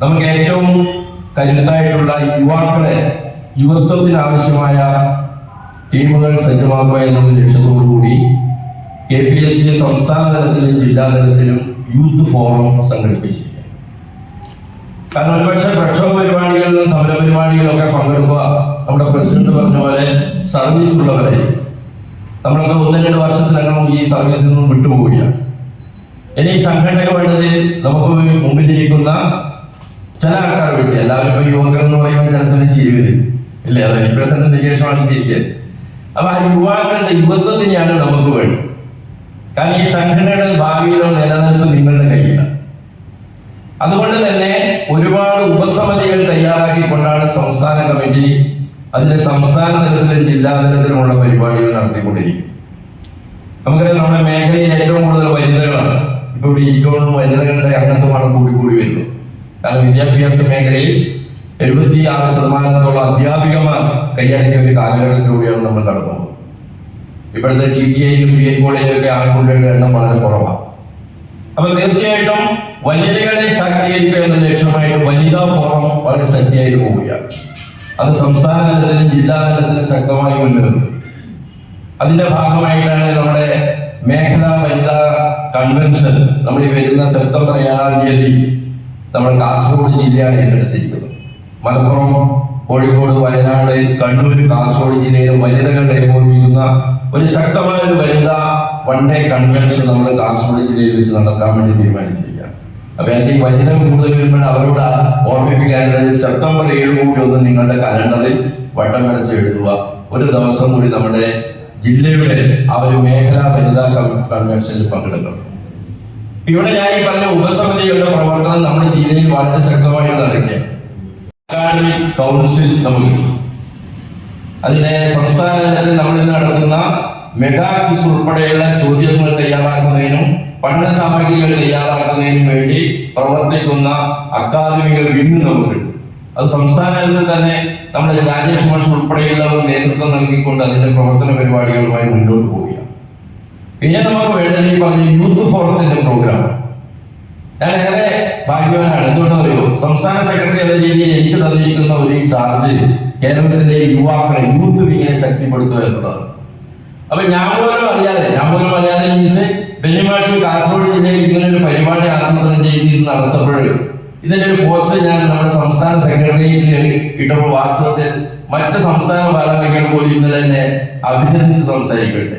നമുക്ക് ഏറ്റവും കരുത്തായിട്ടുള്ള യുവാക്കളെ യുവത്വത്തിന് ആവശ്യമായ ടീമുകൾ സജ്ജമാക്കുക എന്നുള്ള ലക്ഷ്യത്തോടു കൂടി കെ പി എസ് സി സംസ്ഥാന തലത്തിലും ജില്ലാ തലത്തിലും യൂത്ത് ഫോറം സംഘടിപ്പിച്ചിരിക്കുക കാരണം ഒരുപക്ഷെ പ്രക്ഷോഭ പരിപാടികളിലും സമര പരിപാടികളിലും ഒക്കെ പങ്കെടുക്കുക നമ്മുടെ പ്രസിഡന്റ് പറഞ്ഞ പോലെ സർവീസ് ഉള്ളവരെ. നമ്മളൊക്കെ ഒന്ന് രണ്ട് വർഷത്തിനകം ഈ സർവീസിൽ നിന്നും വിട്ടുപോവുകയാണ്. ഇനി വേണ്ടത് നമുക്ക് മുമ്പിലിരിക്കുന്ന ചില ആൾക്കാർ വിളിക്കുക. എല്ലാവരും ഇപ്പൊ യുവകർ എന്ന് പറയുമ്പോൾ ചില സമയം ചിരി വരും. ഇല്ലേ? അതെ. ഇപ്പോഴത്തെ നിരീക്ഷണമാണ് ചിരിക്കുക അപ്പൊ ആ യുവാക്കളുടെ യുവത്വത്തിനെയാണ് നമുക്ക് വേണ്ടത്. കാരണം ഈ സംഘടനയുടെ ഭാവിയിലുള്ള നിലനിൽപ്പ് നിങ്ങളുടെ കയ്യിലാണ്. അതുകൊണ്ട് തന്നെ ഒരുപാട് ഉപസമിതികൾ തയ്യാറാക്കിക്കൊണ്ടാണ് സംസ്ഥാന കമ്മിറ്റി അതിന്റെ സംസ്ഥാന തലത്തിലും ജില്ലാ തലത്തിലുമുള്ള പരിപാടികൾ നടത്തിക്കൊണ്ടിരിക്കുന്നത്. നമുക്കറിയാം നമ്മുടെ മേഖലയിൽ ഏറ്റവും കൂടുതൽ വനിതകളാണ്. ഇപ്പൊ ഇവിടെ ഇരിക്കുന്ന വനിതകളുടെ അംഗത്വമാണ് കൂടി കൂടി വരുന്നത്. കാരണം വിദ്യാഭ്യാസ മേഖലയിൽ എഴുപത്തി ആറ് ശതമാനത്തോളം അധ്യാപികമാർ കൈയടക്കിയ ഒരു കാലഘട്ടത്തിലൂടെയാണ് നമ്മൾ കടന്നു ഇപ്പോഴത്തെ ടി ടി ഐയിലും ബി എൻ കോളേജിലൊക്കെ ആൺകുട്ടികളുടെ എണ്ണം വളരെ കുറവാണ്. അപ്പൊ തീർച്ചയായിട്ടും വനിതകളെ ശാക്തീകരിക്കുക എന്ന ലക്ഷ്യമായിട്ട് വനിതാ ഫോറം വളരെ ശക്തിയായിട്ട് പോവുകയാണ്. അത് സംസ്ഥാന തലത്തിലും ജില്ലാ തലത്തിലും ശക്തമായി മുന്നേറുന്നു. അതിന്റെ ഭാഗമായിട്ടാണ് നമ്മുടെ മേഖലാ വനിതാ കൺവെൻഷൻ നമ്മൾ ഈ വരുന്ന സെപ്റ്റംബർ ഏഴാം തീയതി നമ്മൾ കാസർഗോഡ് ജില്ലയാണ് ഏറ്റെടുത്തിരിക്കുന്നത്. മലപ്പുറം കോഴിക്കോട് വയനാട് കണ്ണൂർ കാസർഗോഡ് ജില്ലയിലെ വനിതകളുടെ ഏകോപിപ്പിക്കുന്ന ഒരു ശക്തമായ ഒരു വനിതാ വൺ ഡേ കൺവെൻഷൻ നമ്മൾ കാസർഗോഡ് ജില്ലയിൽ വെച്ച് നടത്താൻ വേണ്ടി തീരുമാനിച്ചിരിക്കുകയാണ്. അപ്പൊ എന്റെ ഈ വനിത കൂടുതൽ വരുമ്പോൾ അവരോട് ഓർമ്മിപ്പിക്കാനുള്ളത് സെപ്റ്റംബർ ഏഴ് കൂടി ഒന്ന് നിങ്ങളുടെ കലണ്ടറിൽ വട്ടം വരച്ച് എഴുതുക. ഒരു ദിവസം കൂടി നമ്മുടെ ജില്ലയുടെ ആ ഒരു മേഖലാ വനിതാ കൺ- കൺവെൻഷനിൽ പങ്കെടുക്കണം. ഇവിടെ ഞാൻ ഈ പറഞ്ഞ ഉപസമിതികളുടെ പ്രവർത്തനം നമ്മുടെ ജില്ലയിൽ വളരെ ശക്തമായി നടക്കുക അക്കാദമി കൗൺസിൽ നമുക്ക് അതിനെ സംസ്ഥാന തലത്തിൽ ഇന്ന് നടക്കുന്ന മെഗാ ക്വിസ് ഉൾപ്പെടെയുള്ള ചോദ്യങ്ങൾ തയ്യാറാക്കുന്നതിനും പഠന സാമഗ്രികൾ തയ്യാറാക്കുന്നതിനും വേണ്ടി പ്രവർത്തിക്കുന്ന അക്കാദമികൾ ഇന്ന് നമുക്കുണ്ട് അത് സംസ്ഥാന തലത്തിൽ തന്നെ നമ്മുടെ രാജേഷ് മാഷ് ഉൾപ്പെടെയുള്ളവർ നേതൃത്വം നൽകിക്കൊണ്ട് അതിന്റെ പ്രവർത്തന പരിപാടികളുമായി മുന്നോട്ട് പോവുകയാണ്. പിന്നെ നമുക്ക് വേണ്ടത് ഈ പറഞ്ഞ യൂത്ത് ഫോറത്തിന്റെ പ്രോഗ്രാം ഞാൻ ഏറെ ഭാഗ്യവാനാണ്. എന്തുകൊണ്ടെന്ന് അറിയോ സംസ്ഥാന സെക്രട്ടറി എന്ന രീതിയിൽ എനിക്ക് തന്നിരിക്കുന്ന ഒരു ചാർജ് കേരളത്തിലെ യുവാക്കളെ യൂത്ത് വിങ്ങിനെ ശക്തിപ്പെടുത്തുക എന്നുള്ളതാണ് അപ്പൊ ഞാൻ പോലും അറിയാതെ ഞാൻ പോലും അറിയാതെ മീൻസ് ബെന്നിമാഷി കാസർഗോഡ് ജില്ലയിൽ ഇങ്ങനെ ഒരു പരിപാടി ആസൂത്രണം ചെയ്ത് ഇത് നടത്തപ്പോൾ ഇതിന്റെ ഒരു പോസ്റ്റ് ഞാൻ നമ്മുടെ സംസ്ഥാന സെക്രട്ടേറിയറ്റിൽ ഇട്ടപ്പോൾ വാസ്തവത്തിൽ മറ്റ് സംസ്ഥാന ഭാരവാഹികൾ പോലും ഇന്ന് തന്നെ അഭിനന്ദിച്ച് സംസാരിക്കട്ടെ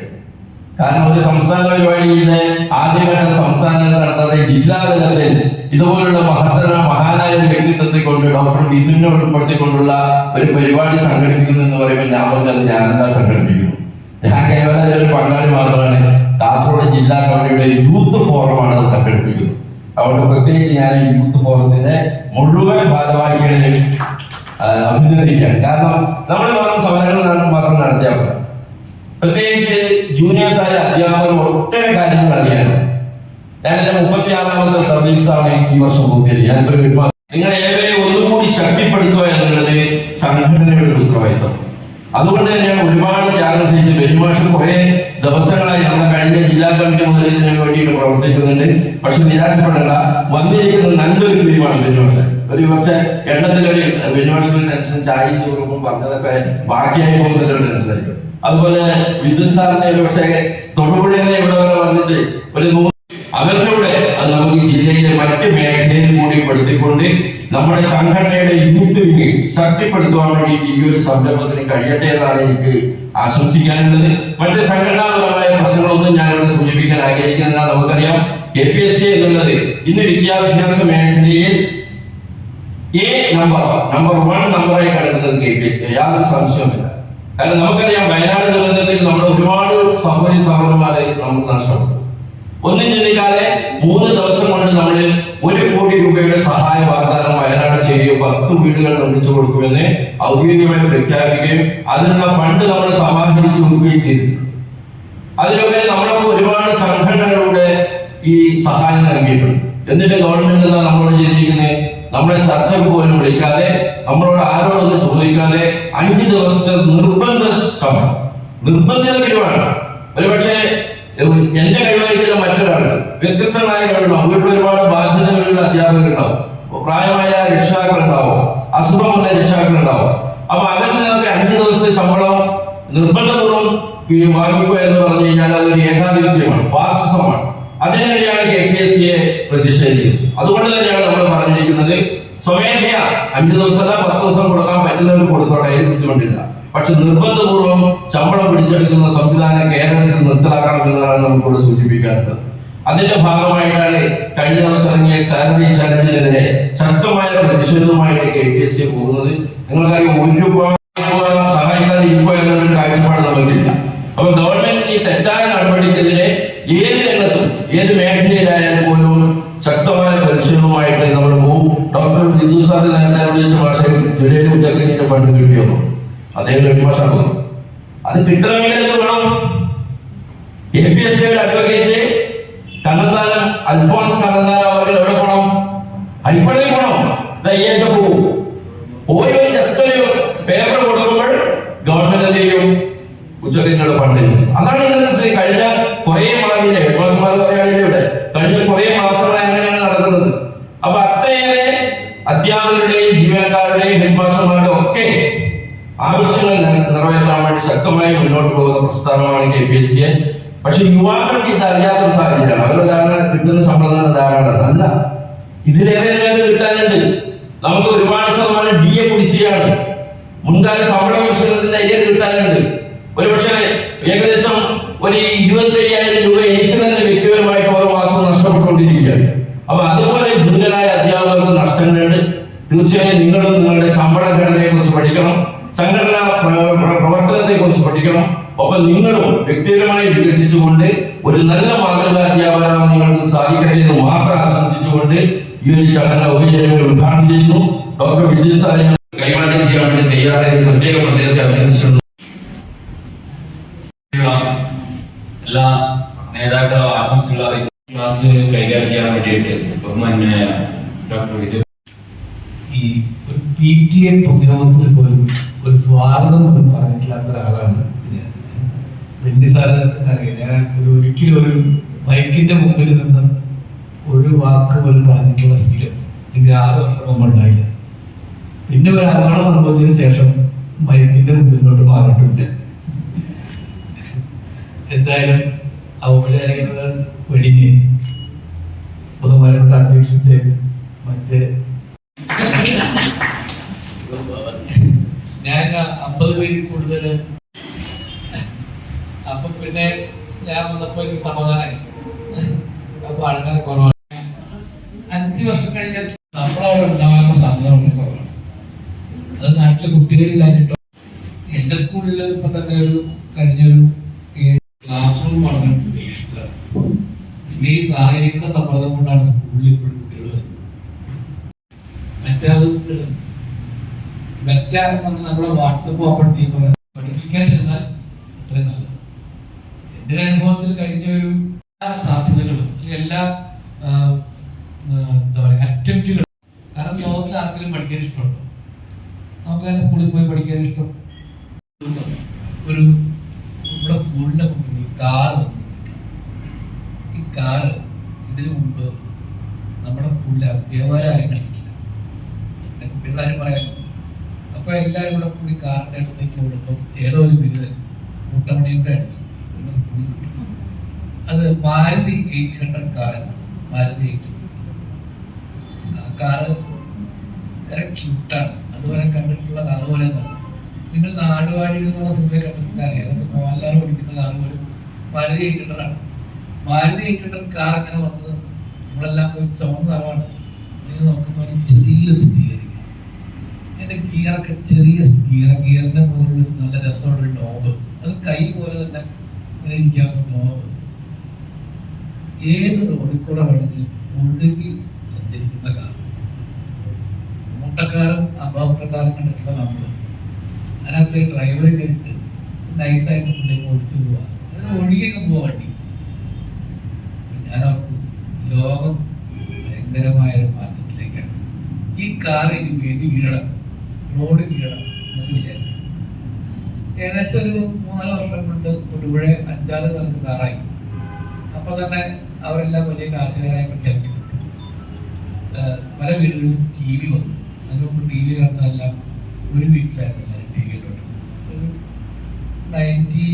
കാരണം ഒരു സംസ്ഥാന പരിപാടിയിൽ ആദ്യഘട്ടം സംസ്ഥാനത്തിൽ നടത്താതെ ജില്ലാ തലത്തിൽ ഇതുപോലുള്ള മഹത്തര മഹാനായ വ്യക്തിത്വത്തെ കൊണ്ട് ഡോക്ടർ മിഥുനെ ഉൾപ്പെടുത്തിക്കൊണ്ടുള്ള ഒരു പരിപാടി സംഘടിപ്പിക്കുന്നു എന്ന് പറയുമ്പോൾ ഞാൻ പറഞ്ഞത് ഞാൻ എന്താ സംഘടിപ്പിക്കുന്നു? ഞാൻ കേവലം ഒരു പങ്കാളി മാത്രമാണ്. കാസർഗോഡ് ജില്ലാ കമ്മിറ്റിയുടെ യൂത്ത് ഫോറമാണ് അത് സംഘടിപ്പിക്കുന്നത്. അതുകൊണ്ട് പ്രത്യേകിച്ച് ഞാൻ യൂത്ത് ഫോറത്തിന്റെ മുഴുവൻ ഭാരവാഹികളെയും അഭിനന്ദിക്കാൻ കാരണം നമ്മൾ മാത്രം സമരങ്ങൾ മാത്രം നടത്തിയാൽ പ്രത്യേകിച്ച് ജൂനിയേഴ്സ് ആയ അധ്യാപകർ ഒട്ടേറെ കാര്യങ്ങൾ അറിയാനുണ്ട് ഞാൻ എന്റെ മുപ്പത്തിയാറാമത്തെ സർവീസാണ് ഈ വർഷം പൂർത്തിയത് ഞാൻ ഒരു നിങ്ങൾ ഏവരെയും ഒന്നുകൂടി ശക്തിപ്പെടുത്തുക എന്നുള്ളത് സംഘടനയുടെ ഒരു ഉത്തരവാദിത്വം. അതുകൊണ്ട് തന്നെയാണ് ഒരുപാട് ത്യാഗം സഹിച്ച് പെരുമാഷം കുറെ ദിവസങ്ങളായി നമ്മൾ കഴിഞ്ഞ ജില്ലാ കമ്മിറ്റി മുതൽ ഇതിനു വേണ്ടിയിട്ട് പ്രവർത്തിക്കുന്നുണ്ട്. പക്ഷെ നിരാശപ്പെടേണ്ട. വന്നിരിക്കുന്ന നല്ലൊരു പിരിവാണ് പെരുമാഷം. ഒരു പക്ഷെ എണ്ണത്തിലൊരു പെരുമാഷത്തിൽ ടെൻഷൻ ചായയും ചോറും പറഞ്ഞതൊക്കെ ബാക്കിയായി പോകുന്നതിലൊരു ടെൻഷനായിരിക്കും അതുപോലെ വിദ്യുത് സാറിന്റെ ഒരു പക്ഷേ തൊടുപുഴയിൽ ഇവിടെ വരെ വന്നിട്ട് ഒരു അവരിലൂടെ അത് നമുക്ക് ജില്ലയിലെ മറ്റ് മേഖലയിൽ കൂടി പെടുത്തിക്കൊണ്ട് നമ്മുടെ സംഘടനയുടെ യൂത്ത് വിങ് ശക്തിപ്പെടുത്തുവാൻ വേണ്ടിയിട്ട് ഈ ഒരു സംരംഭത്തിന് കഴിയട്ടെ എന്നാണ് എനിക്ക് ആശംസിക്കാനുള്ളത്. മറ്റ് സംഘടനാപരമായ പ്രശ്നങ്ങളൊന്നും ഞാനിവിടെ സൂചിപ്പിക്കാൻ ആഗ്രഹിക്കുന്നില്ല. നമുക്കറിയാം എ പി എസ് സി എന്നുള്ളത് ഇന്ന് വിദ്യാഭ്യാസ മേഖലയിൽ എ നമ്പർ നമ്പർ വൺ നമ്പറായി കിടക്കുന്നത് കെ യാതൊരു സംശയവുമില്ല. കാരണം നമുക്കറിയാം വയനാട് ദുരന്തത്തിൽ നമ്മൾ ഒരുപാട് സഹോദരി സഹോദരന്മാരെ നമുക്ക് നഷ്ടപ്പെട്ടു. ഒന്നും ചിന്തിക്കാതെ മൂന്ന് ദിവസം കൊണ്ട് നമ്മൾ ഒരു കോടി രൂപയുടെ സഹായ വാഗ്ദാനം വയനാട് ചെയ്യുകയും പത്ത് വീടുകൾ നിർമ്മിച്ചു കൊടുക്കുമെന്ന് ഔദ്യോഗികമായി പ്രഖ്യാപിക്കുകയും അതിനുള്ള ഫണ്ട് നമ്മൾ സമാഹരിച്ചു കൊടുക്കുകയും ചെയ്തു. അതിലൊക്കെ നമ്മളൊക്കെ ഒരുപാട് സംഘടനകളുടെ ഈ സഹായം നൽകിയിട്ടുണ്ട്. എന്നിട്ട് ഗവൺമെന്റ് നമ്മളോട് ചെയ്തിരിക്കുന്നത് നമ്മളെ ചർച്ചയ്ക്ക് പോലും വിളിക്കാതെ നമ്മളോട് ആരോടൊന്നും ചോദിക്കാതെ അഞ്ച് ദിവസത്തെ നിർബന്ധ ശ്രമം. നിർബന്ധിത കഴിവാണ് ഒരുപക്ഷെ എന്റെ കഴിവായിരിക്കില്ല മറ്റൊരാൾ വ്യത്യസ്തമായ കഴിവുണ്ടാവും വീട്ടിൽ ഒരുപാട് ബാധ്യതകളുള്ള അധ്യാപകരുണ്ടാവും. പ്രായമായ രക്ഷാക്കളുണ്ടാവും അസുഖം വന്ന രക്ഷിതാക്കളുണ്ടാവും. അപ്പൊ അതിൽ നിന്നൊക്കെ അഞ്ച് ദിവസത്തെ ശമ്പളം നിർബന്ധപൂർവം വാങ്ങിക്കുക എന്ന് പറഞ്ഞു കഴിഞ്ഞാൽ അതൊരു ഏകാധിപത്യമാണ് ഫാസിസമാണ് അതിനെതിരെയാണ് കെ പി എസ് സിയെ പ്രതിഷേധിക്കുന്നത്. അതുകൊണ്ട് തന്നെയാണ് നമ്മൾ അഞ്ചു ദിവസമല്ല പത്ത് ദിവസം കൊടുക്കാൻ പറ്റുന്നവർ കൊടുത്തോട്ടെ അതിന് ബുദ്ധിമുട്ടില്ല. പക്ഷെ നിർബന്ധപൂർവം ശമ്പളം പിടിച്ചെടുക്കുന്ന സംവിധാനം കേരളത്തിൽ നിർത്തലാക്കണമെന്നാണ് നമുക്കിവിടെ സൂചിപ്പിക്കാറുള്ളത്. അതിന്റെ ഭാഗമായിട്ടാണ് കഴിഞ്ഞ ദിവസം ഇറങ്ങിയ സാലറി ചലഞ്ചിനെതിരെ ശക്തമായ പ്രതിഷേധവുമായിട്ട് കെ പി എസ് സി പോകുന്നത്. നിങ്ങൾക്കറിയാം ഒരു രൂപ സഹായിക്കാതെ ഇപ്പോ എന്നൊരു കാഴ്ചപ്പാട് നമുക്കില്ല അപ്പൊ ഗവൺമെന്റ് ഈ തെറ്റായ നടപടിക്കെതിരെ ഏത് രംഗത്തും ഏത് മേഖലയിലായാലും പോലും ശക്തമായ പ്രതിഷേധവുമായിട്ട് നമ്മൾ പോകും ഡോക്ടർ ബിജു സാർ നേരത്തെ വിളിച്ച ഭാഷ ജുലൈയിൽ ഉച്ചക്കഞ്ഞിന്റെ ഫണ്ട് കിട്ടിയൊന്നു അദ്ദേഹം ഒരു ഭാഷ അത് കിട്ടണമെങ്കിൽ വേണം? A P advocate Kannanthanam Alphons Kannanthanam അവർ എവിടെ പോകണം ഹൈപ്പള്ളി പോകണം പോയി ജസ്റ്റ് ഒരു പേപ്പർ കൊടുക്കുമ്പോൾ ഗവൺമെന്റ് എന്ത് ചെയ്യും ഉച്ചക്കഞ്ഞിയുടെ ഫണ്ട് ചെയ്യും. അതാണ് ഇതിന്റെ സ്ഥിതി കഴിഞ്ഞ കുറെ മാസത്തിലെ ഹെഡ്മാസ്റ്റർമാർ പറയുകയാണെങ്കിൽ ഇവിടെ കഴിഞ്ഞ കുറെ മാസങ്ങളായി അങ്ങനെയാണ് നടക്കുന്നത് അപ്പൊ അത്രയേറെ അധ്യാപകരുടെയും ജീവനക്കാരുടെയും ഹെഡ്മാസ്റ്റർമാരുടെയും ഒക്കെ ആവശ്യങ്ങൾ നിറ- നിറവേറ്റാൻ വേണ്ടി ശക്തമായി മുന്നോട്ട് പോകുന്ന പ്രസ്ഥാനമാണ് കെ പി എസ് കെ പക്ഷെ യുവാക്കൾക്ക് ഇത് അറിയാത്ത സാഹചര്യമാണ്. അവരുടെ കാരണം കിട്ടുന്ന സമ്പ്രദായം ധാരാളം അല്ല. ഇതിലേറെ കിട്ടാനുണ്ട്. നമുക്ക് ഒരുപാട് ശതമാനം ഡി എ കുടിശ്ശിയാണ് മുൻകാല ശമ്പള പരിശോധനത്തിന്റെ അയ്യത് കിട്ടാനുണ്ട്. ഒരുപക്ഷെ ഏകദേശം ഒരു ഇരുപത്തി രൂപ എനിക്ക് വ്യക്തിപരമായിട്ട് ഓരോ മാസം നഷ്ടപ്പെട്ടുകൊണ്ടിരിക്കുകയാണ്. അപ്പൊ അതുപോലെ ജൂനിയറായ അധ്യാപകർക്ക് നഷ്ടങ്ങളുണ്ട്. തീർച്ചയായും നിങ്ങളും നിങ്ങളുടെ ശമ്പള ഘടനയെ കുറിച്ച് പഠിക്കണം സംഘടനാ പ്ര- പ്ര- പ്രവർത്തനത്തെ പഠിക്കണം ഒപ്പം നിങ്ങളും വ്യക്തിപരമായി വികസിച്ചുകൊണ്ട് ഒരു നല്ല മാതൃകാ അധ്യാപകരാകാൻ നിങ്ങൾക്ക് സാധിക്കട്ടെ എന്ന് മാത്രം ആശംസിച്ചുകൊണ്ട് ഈ ഒരു ചടങ്ങ് ഔപചാരികമായി ഉദ്ഘാടനം ചെയ്യുന്നു. ഡോക്ടർ വിജയൻ സാരി കൈമാറ്റം ചെയ്യാൻ വേണ്ടി തയ്യാറായ പ്രത്യേകം അദ്ദേഹത്തെ അഭിനന്ദിച്ചിട്ടുണ്ട്. എല്ലാ നേതാക്കളും ആശംസകൾ അറിയിച്ചു ക്ലാസ് കൈകാര്യം ചെയ്യാൻ വേണ്ടിയിട്ട് ബഹുമാന്യ ഡോക്ടർ വിജയ് ഈ പി ടി എ പൊതുയോഗത്തിൽ പോലും ഒരു സ്വാഗതം പോലും പറഞ്ഞിട്ടില്ലാത്ത ഒരാളാണ് ഞാൻ. വെണ്ടി സാറ് ഞാൻ ഒരു ഒരിക്കലും ഒരു മൈക്കിന്റെ മുമ്പിൽ നിന്ന് ഒരു വാക്ക് പോലും പറഞ്ഞിട്ടുള്ള സ്ഥിതി എനിക്ക് ആറ് വർഷം മുമ്പ് ഉണ്ടായില്ല. പിന്നെ ഒരു അപകട സംഭവത്തിന് ശേഷം മൈക്കിന്റെ നിന്നോട്ട് മാറിയിട്ടില്ല. എന്തായാലും ഔപചാരികതകൾ വെടിഞ്ഞ് ബഹുമാനപ്പെട്ട അധ്യക്ഷത്തെ മറ്റ് ഞാൻ അമ്പത് പേരിൽ കൂടുതൽ അപ്പൊ പിന്നെ ഞാൻ വന്നപ്പോ എനിക്ക് സമാധാനമായി അപ്പൊ ആൾക്കാർ കുറവാണ്. അഞ്ചു വർഷം കഴിഞ്ഞാൽ നമ്മളവിടെ ഉണ്ടാകാനുള്ള സാധ്യത വളരെ കുറവാണ്. അത് നാട്ടിലെ കുട്ടികളിലായിട്ടോ എന്റെ സ്കൂളിൽ ഇപ്പൊ തന്നെ ഒരു കഴിഞ്ഞൊരു ക്ലാസ് റൂം പഠനം ഉപേക്ഷിച്ചത് പിന്നെ ഈ സാഹചര്യങ്ങളുടെ സമ്മർദ്ദം കൊണ്ടാണ് സ്കൂളിൽ ഇപ്പോഴും കുട്ടികൾ വരുന്നത് മറ്റേ മറ്റേ നമ്മൾ നമ്മുടെ വാട്സപ്പ് ഓപ്പൺ ചെയ്യുമ്പോൾ പഠിപ്പിക്കാതിരുന്നാൽ അത്രയും നല്ലത്. എന്റെ അനുഭവത്തിൽ കഴിഞ്ഞ ഒരു എല്ലാ സാധ്യതകളും എല്ലാ എന്താ പറയുക അറ്റംപ്റ്റുകളും കാരണം ലോകത്തിൽ ആർക്കെങ്കിലും പഠിക്കാൻ ഇഷ്ടമുണ്ടോ? നമുക്കങ്ങനെ സ്കൂളിൽ പോയി പഠിക്കാൻ ഇഷ്ടം ഒരു നമ്മുടെ സ്കൂളിന്റെ മുമ്പിൽ കാർ വന്ന് നിൽക്കാം. ഈ കാറ് ഇതിനു മുമ്പ് നമ്മുടെ സ്കൂളിലെ അധ്യാപകരാരും കണ്ടിട്ടില്ല പിന്നെ കുട്ടികളാരും പറയാൻ അപ്പൊ എല്ലാവരും കൂടെ കൂടി കൊടുക്കും ഏതോ ഒരു ബിരുദൻ മുട്ടമണിയും കൂടെ അടിച്ചു. പിന്നെ സ്കൂളിൽ വിട്ടു. അത് മാരുതി എയ്റ്റ് ഹൺഡ്രഡ് കാറാണ് മാരുതി എയ്റ്റ് കാറ് വളരെ ക്യൂട്ടാണ് അതുവരെ കണ്ടിട്ടുള്ള കാറ് പോലെ തന്നെ നിങ്ങൾ നാടുവാടി എന്നുള്ള സിനിമ കണ്ടിട്ടുണ്ട് അറിയാം. അത് മോഹൻലാൽ ഓടിക്കുന്ന കാറ് പോലും മാരുതി എയ്റ്റ് ഹൺഡ്രഡ് ആണ്. മാരുതി എയ്റ്റ് ഹൺഡ്രഡ് കാർ അങ്ങനെ വന്നത്? നമ്മളെല്ലാം പോയി ചുമന്ന നിറമാണ് നിങ്ങൾ നോക്കുമ്പോൾ ചെറിയൊരു എന്റെ ഗിയറൊക്കെ ചെറിയ ഗിയർ ഗിയറിന്റെ മുകളിൽ നല്ല രസമുള്ള നോബ് അത് കൈ പോലെ തന്നെ ഇങ്ങനെ ഇരിക്കാവുന്ന നോബ് ഏത് റോഡിൽ കൂടെ വേണമെങ്കിലും ഒഴുകി സഞ്ചരിക്കുന്ന കാർ മൂട്ടക്കാരൻ അഭാവപ്രകാരം കണ്ടിട്ടുള്ള നമ്മൾ. അതിനകത്ത് ഡ്രൈവർ കയറിട്ട് നൈസായിട്ട് മുന്നേക്ക് ഓടിച്ചു പോവാ. ഒഴുകിയൊക്കെ പോവാ വണ്ടി. ഞാൻ ഓർത്തു ലോകം ഭയങ്കരമായ ഒരു മാറ്റത്തിലേക്കാണ്. ഈ കാർ ഇനി വേദി വീഴണം. റോഡ് വീഴണം വിചാരിച്ചു. ഏകദേശം ഒരു മൂന്നാൽ വർഷം കൊണ്ട് തൊടുപുഴ അഞ്ചാറ് പേർക്ക് കാറായി. അപ്പൊ തന്നെ അവരെല്ലാം വലിയ കാശുകാരായി പ്രഖ്യാപിക്കും പല വീടുകളിലും ടി വി വന്നു. അതിന് മുമ്പ് ടി വി കാണുന്നതെല്ലാം ഒരു വീട്ടിലായിരുന്നു എല്ലാവരും ടി വി കണ്ടോട്ട് ഒരു നയന്റി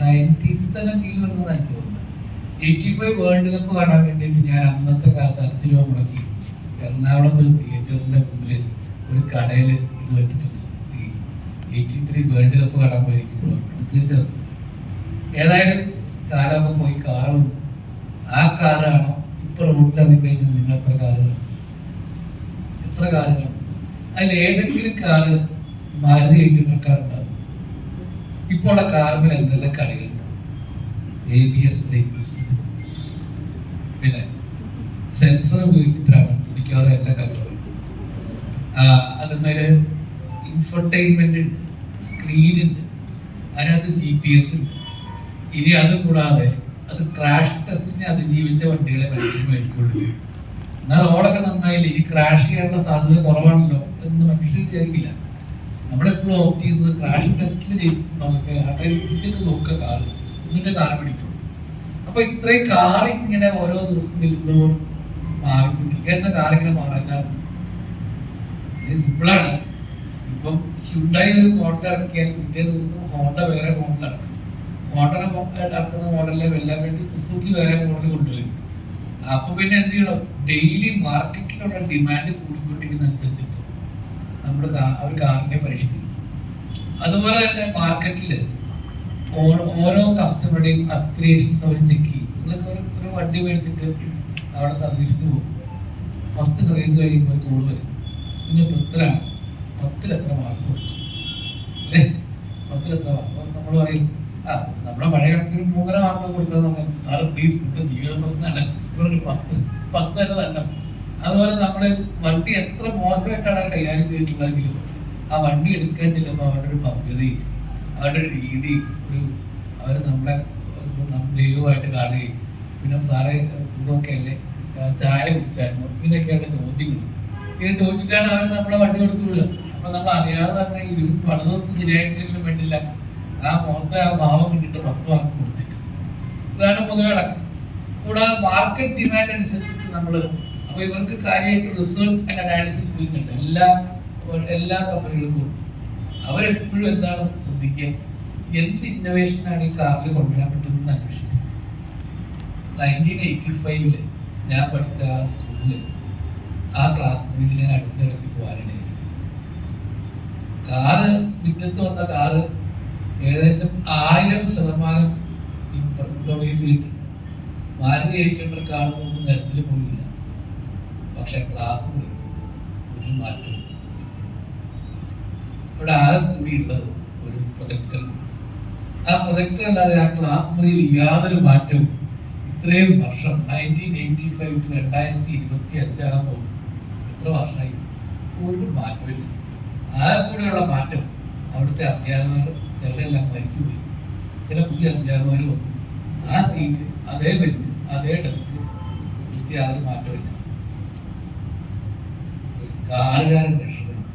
നയന്റീസ് തന്നെ ടി വി വന്നതെന്ന് എനിക്ക് തോന്നുന്നു എയ്റ്റി ഫൈവ് വേൾഡ് കപ്പ് കാണാൻ വേണ്ടിയിട്ട് ഞാൻ അന്നത്തെ കാലത്ത് അഞ്ച് രൂപ മുടക്കി. എറണാകുളത്ത് ഒരു തിയേറ്ററിന്റെ മുമ്പിൽ ഒരു കടയിൽ ഇത് വെച്ചിട്ടുണ്ട്. ഈ എയ്റ്റി ത്രീ വേൾഡ് കപ്പ് കാണാൻ പോയിരിക്കുമ്പോൾ ഏതായാലും കാലൊക്കെ പോയി കാറും ആ കാറാണോ ഇപ്പൊ റോഡിലിറങ്ങി കഴിഞ്ഞാൽ നിങ്ങൾ എത്ര കാറ് കാണും? എത്ര കാറ് കാണും അതിൽ ഏതെങ്കിലും കാറ് മാരുതി ഏറ്റുണ്ടാക്കാറുണ്ടാവും ഇപ്പോൾ ഉള്ള കാറിൽ എന്തെല്ലാം കളികളുണ്ട് A B S brake system പിന്നെ സെൻസർ ഉപയോഗിച്ചിട്ടാണ് മിക്കവാറും എല്ലാ കച്ചവടം അതേമാതിരി ഇൻഫർടൈൻമെന്റ് സ്ക്രീനുണ്ട് അതിനകത്ത് ജി പി എസ് ഉണ്ട്. ഇനി അത് കൂടാതെ അത് ക്രാഷ് ടെസ്റ്റിനെ അതിജീവിച്ച വണ്ടികളെ മനുഷ്യർ മേടിക്കുള്ളൂ എന്നാൽ റോഡൊക്കെ നന്നായില്ല? ഇനി ക്രാഷ് ചെയ്യാനുള്ള സാധ്യത കുറവാണല്ലോ എന്ന് മനുഷ്യർ വിചാരിക്കില്ല. നമ്മളെപ്പോഴും ഓപ്റ്റ് ചെയ്യുന്നത് ക്രാഷ് ടെസ്റ്റിൽ ജയിച്ചിട്ടുണ്ടോ എന്നൊക്കെ ആൾക്കാർ പിടിച്ചിട്ട് നോക്കുക കാറ്. എന്നിട്ട് കാർ പിടിക്കും. അപ്പൊ ഇത്രയും കാർ ഇങ്ങനെ ഓരോ ദിവസം നിൽക്കുന്നവർ മാറിക്കൊണ്ടിരിക്കുക എന്താ കാർ ഇങ്ങനെ മാറാനാണ് സിമ്പിളാണ് ഇപ്പം ഹ്യുണ്ടായി ഒരു മോഡൽ ഇറക്കിയാൽ പിറ്റേ ദിവസം ഹോണ്ട വേറെ ഇറക്കും. ഹോണ്ട ഇറക്കുന്ന മോഡലിനെ വെല്ലാൻ വേണ്ടി സുസുക്കി വേറെ മോഡൽ കൊണ്ടുവരും. അപ്പൊ പിന്നെ എന്ത് ചെയ്യണം? ഡെയിലി മാർക്കറ്റിലുള്ള ഡിമാൻഡ് കൂടിക്കൊണ്ടിരിക്കുന്ന അനുസരിച്ചിട്ട് നമ്മൾ ഒരു കാറിനെ പരീക്ഷിക്കുന്നു. അതുപോലെ തന്നെ മാർക്കറ്റിൽ ഓരോ കസ്റ്റമറുടെയും അസ്പിറേഷൻസ് അവർ ചെക്ക് ചെയ്യും. നിങ്ങൾക്ക് ഒരു വണ്ടി മേടിച്ചിട്ട് അവിടെ സർവീസിന് പോകും. ഫസ്റ്റ് സർവീസ് കഴിയുമ്പോൾ ഒരു കോൾ വരും. നിങ്ങൾ പത്തിലാണ് പത്തിൽ എത്ര മാർക്ക് കൊടുക്കും അല്ലേ? പത്തിൽ മാർക്ക് നമ്മൾ പറയും ആ നമ്മുടെ പഴയ കണക്കിന് മൂന്നര മാർക്ക് കൊടുക്കാതെ നമ്മൾ സാർ പ്ലീസ് നമ്മുടെ ജീവിത പ്രശ്നമാണ്. പത്ത് പത്ത് തന്നെ തന്നെ. അതുപോലെ നമ്മൾ വണ്ടി എത്ര മോശമായിട്ടാണ് കൈകാര്യം ചെയ്തിട്ടുള്ളതെങ്കിലും ആ വണ്ടി എടുക്കാൻ ചെല്ലുമ്പോൾ അവരുടെ ഒരു പദ്ധതി അവരുടെ ഒരു രീതി ഒരു അവർ നമ്മളെ ദൈവമായിട്ട് കാണുകയും പിന്നെ സാറേ ഫുഡൊക്കെ അല്ലേ? ചായ കുടിച്ചായിരുന്നു. ഇങ്ങനെയൊക്കെയുള്ള ചോദ്യങ്ങൾ ഇത് ചോദിച്ചിട്ടാണ് അവർ നമ്മളെ വണ്ടി കൊടുത്തുള്ളത് അപ്പൊ നമ്മൾ അറിയാതെ പറഞ്ഞാൽ ഈ പണിതൊന്നും ശരിയായിട്ടില്ലെങ്കിലും വേണ്ടില്ല. ആ മുഖത്തെ ആ ഭാവം കണ്ടിട്ട് പത്ത് മാർക്ക് കൊടുത്തേക്കും. ഇതാണ് പൊതുവെ നടക്കുന്നത് കൂടാതെ മാർക്കറ്റ് ഡിമാൻഡ് അനുസരിച്ചിട്ട് നമ്മൾ അപ്പൊ ഇവർക്ക് കാര്യമായിട്ട് റിസർച്ച് ആൻഡ് അനാലിസിസ് ചെയ്യുന്നുണ്ട്. എല്ലാ എല്ലാ കമ്പനികൾക്കും. അവരെപ്പോഴും എന്താണ് ശ്രദ്ധിക്കുക? എന്ത് ഇന്നോവേഷനാണ് ഈ കാറിൽ കൊണ്ടുവരാൻ പറ്റുന്നത് അന്വേഷിക്കുക. നയന്റീൻ എയ്റ്റി ഫൈവിൽ ഞാൻ പഠിച്ച ആ സ്കൂളിൽ ആ ക്ലാസ് റൂമിൽ ഞാൻ അടുത്തിടയ്ക്ക് പോകാനിടയായി കാറ് മുറ്റത്ത് വന്ന കാറ് ഏകദേശം ആയിരം ശതമാനം ഇംപ്രവൈസ് ചെയ്തിട്ടുണ്ട് മാരുതി കാർ കൊണ്ട് നിരത്തിൽ പോയില്ല. പക്ഷെ ക്ലാസ് മുറി ഒരു മാറ്റം ഇവിടെ ആകെ കൂടിയുള്ളത് ഒരു പ്രൊജക്ടർ. ആ പ്രൊജക്ടർ അല്ലാതെ ആ ക്ലാസ് മുറിയിൽ യാതൊരു മാറ്റവും ഇത്രയും വർഷം നയന്റീൻ എയ്റ്റി ഫൈവ് ടു രണ്ടായിരത്തി ഇരുപത്തി അഞ്ചാകുമ്പോൾ എത്ര വർഷമായി? ഒരു മാറ്റമില്ല. ആകെ കൂടെയുള്ള മാറ്റം അവിടുത്തെ അധ്യാപകർ ചിലരെല്ലാം മരിച്ചുപോയി. ചില പുതിയ അധ്യാപകർ വന്നു. ആ സീറ്റ് അതേ ബെഞ്ച് അതേ ഡെസ്ക് തിരിച്ച് യാതൊരു മാറ്റമില്ല കാറുകാരൻ രക്ഷപ്പെടും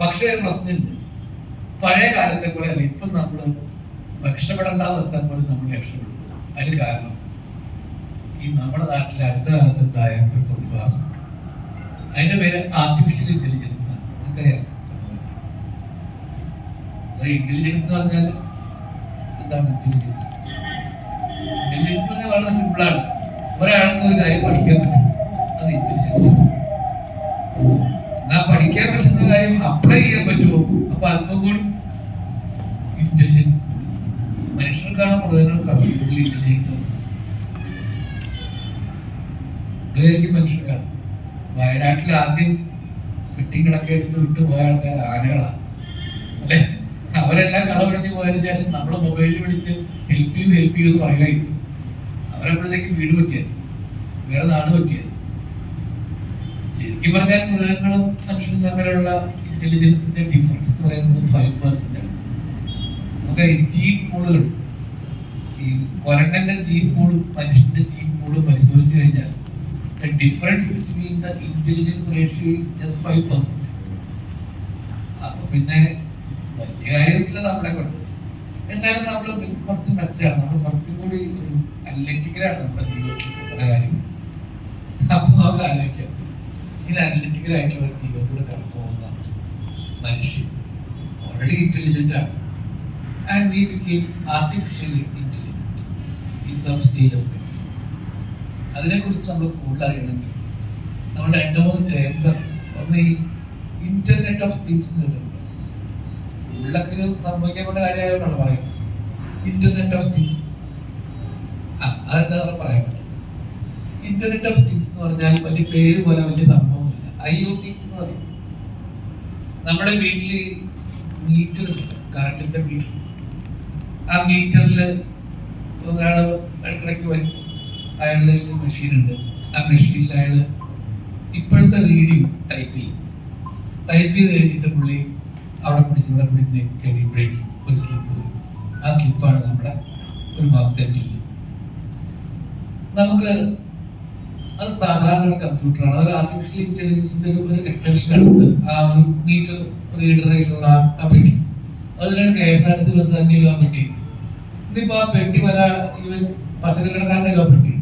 പക്ഷേ പ്രശ്നമുണ്ട്. പഴയ കാലത്തെ പോലെ ഇപ്പം നമ്മൾ രക്ഷപ്പെടേണ്ടാന്ന് വെച്ചാൽ പോലും നമ്മൾ രക്ഷപ്പെടും. അതിന് കാരണം ഈ നമ്മുടെ നാട്ടിൽ അടുത്ത കാലത്തുണ്ടായ ഒരു പ്രതിഭാസം. അതിന്റെ പേര് ആർട്ടിഫിഷ്യൽ ഇന്റലിജൻസ് എന്നാണ്. ഒരു ഇന്റലിജൻസ് എന്ന് പറഞ്ഞാൽ എന്താണ് ഇന്റലിജൻസ് ഇന്റലിജൻസ് എന്ന് പറഞ്ഞാൽ വളരെ സിമ്പിളാണ് ഒരാൾക്ക് ഒരു കാര്യം പഠിക്കാൻ പറ്റും അത് ഇന്റലിജൻസ് എന്നാ പഠിക്കാൻ പറ്റുന്ന കാര്യം അപ്ലൈ ചെയ്യാൻ പറ്റുമോ അപ്പൊ അല്പം കൂടി ഇന്റലിജൻസ് മനുഷ്യർക്കാണോ മൃഗങ്ങൾക്കാണോ കൂടുതൽ ഇന്റലിജൻസ് മൃഗമായിരിക്കും മനുഷ്യർക്കാണ് വയനാട്ടിൽ ആദ്യം പെട്ടിങ്ങളൊക്കെ എടുത്ത് വിട്ടു പോയ ആൾക്കാർ ആനകളാണ് അല്ലെ? അവരെല്ലാം കളവഴിഞ്ഞ് പോയതിനു ശേഷം നമ്മളെ മൊബൈലിൽ വിളിച്ച് ഹെൽപ്പ് ചെയ്യൂ ഹെൽപ്പ് ചെയ്യൂ എന്ന് പറയുക അവരെപ്പോഴത്തേക്കും വീട് പറ്റിയത്. വേറെ നാട് പറ്റിയത്. ശരിക്കും പറഞ്ഞാൽ മൃഗങ്ങളും മനുഷ്യനും തമ്മിലുള്ള ഇന്റലിജൻസിന്റെ ഡിഫറൻസ് എന്ന് പറയുന്നത് ഫൈവ് പെർസെന്റ് ആണ്. നമുക്ക് ജീപ്പ് പൂളുകൾ ഈ കൊരങ്ങന്റെ ജീപ്പ് പൂളും മനുഷ്യന്റെ ജീപ്പ് പൂളും പരിശോധിച്ചു കഴിഞ്ഞാൽ the difference between the intelligence ratio is just five percent. അപ്പൊ പിന്നെ വലിയ കാര്യത്തിൽ നമ്മളെ കൊണ്ട്. എന്നാലും നമ്മൾ കുറച്ച് മെച്ചാണ് നമ്മൾ കുറച്ചും കൂടി ഒരു അനലറ്റിക്കലാണ് നമ്മുടെ ജീവിതത്തിൽ പല കാര്യങ്ങളും അപ്പൊ നമുക്ക് ആലോചിക്കാം. ഇങ്ങനെ അനലറ്റിക്കലായിട്ടുള്ള ഒരു ജീവിതത്തിലൂടെ കടന്നു പോകുന്ന മനുഷ്യൻ ഓൾറെഡി ഇന്റലിജന്റ് ആണ്. And we became artificially intelligent in some stage of life അതിനെക്കുറിച്ച് നമ്മൾ കൂടുതൽ അറിയണമെങ്കിൽ നമ്മൾ രണ്ട് മൂന്ന് ഒന്ന് ഈ ഇന്റർനെറ്റ് ഓഫ് തിങ്സ് ഉള്ളൊക്കെ സംഭവിക്കപ്പെട്ട കാര്യമായതുകൊണ്ടാണ് പറയുന്നത്. ഇന്റർനെറ്റ് ഓഫ് തിങ്സ് അതെന്താ പറയാൻ ഇന്റർനെറ്റ് ഓഫ് തിങ്സ് എന്ന് പറഞ്ഞാൽ വലിയ പേര് പോലെ വലിയ സംഭവമില്ല ഐ ഒ ടി എന്ന് പറയും. നമ്മുടെ വീട്ടിൽ മീറ്റർ കറണ്ടിന്റെ മീറ്റർ ആ മീറ്ററിൽ ഒരാൾ ഇടയ്ക്കിടയ്ക്ക് വരും. അയാളുടെ മെഷീൻ ഉണ്ട്. ആ മെഷീനിൽ അയാൾ ഇപ്പോഴത്തെ റീഡിങ് ടൈപ്പ് ചെയ്യും. ടൈപ്പ് ചെയ്ത് കഴിഞ്ഞിട്ട് പുള്ളി അവിടെ പിടിച്ച് ഇവിടെ പിടിച്ച് കഴിയുമ്പോഴേക്കും ഒരു സ്ലിപ്പ് വരും. ആ സ്ലിപ്പാണ് നമ്മുടെ ഒരു മാസത്തെ ബില്ല് നമുക്ക് അത് സാധാരണ ഒരു കമ്പ്യൂട്ടറാണ് അതൊരു ആർട്ടിഫിഷ്യൽ ഇന്റലിജൻസിന്റെ ഒരു ഒരു എക്സ്റ്റൻഷനാണ് ആ ഒരു മീറ്റർ റീഡറിലുള്ള ആ പെട്ടി. അതിനാണ് K S R T C bus തന്നെയുള്ള ആ പെട്ടി. ഇന്നിപ്പോ ആ പെട്ടി പല ഇവൻ പച്ചക്കറിക്കടക്കാരന്റെ ആ പെട്ടി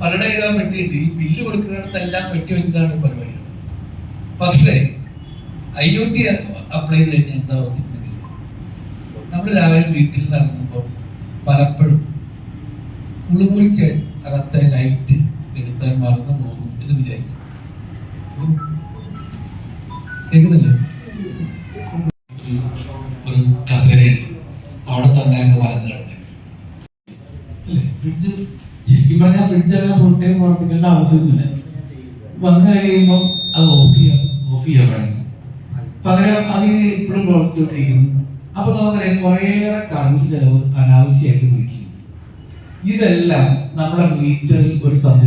പലരുടെ ആ പെട്ടി ഉണ്ട്. ഈ ബില്ല് കൊടുക്കുന്നിടത്തെല്ലാം പെട്ടി വെച്ചിട്ടാണ് പരിപാടി. പക്ഷേ ഐ ഒ ടി അപ്ലൈ ചെയ്ത് കഴിഞ്ഞാൽ എന്താ നമ്മൾ രാവിലെ വീട്ടിൽ നിന്ന് ഇറങ്ങുമ്പോൾ പലപ്പോഴും കുളിമുറിക്ക് അകത്തെ ലൈറ്റ് എടുത്താൽ മറന്നു പോകുന്നു എന്ന് വിചാരിക്കും. ഒരു- കസേരയിൽ അവിടെ തന്നെ അങ്ങ് മറന്നു കിടന്നു ഫ്രിഡ്ജ് ശരിക്കും പറഞ്ഞാൽ ഫ്രിഡ്ജ് അങ്ങനെ ഫുൾ ടൈം ആവശ്യമൊന്നുമില്ല വന്നു കഴിയുമ്പോൾ അത് ഓഫ് ചെയ്യാം ഓഫ് ചെയ്യാൻ വേണമെങ്കിൽ പകരം അതിന് ഇപ്പോഴും പ്രവർത്തിച്ചുകൊണ്ടിരിക്കുന്നു. അപ്പൊ നമുക്കറിയാം കുറേയേറെ കറണ്ട് ചെലവ് അനാവശ്യമായിട്ട് വിളിക്കുന്നു ഇതെല്ലാം നമ്മുടെ മീറ്ററിൽ ഒരു സംശയം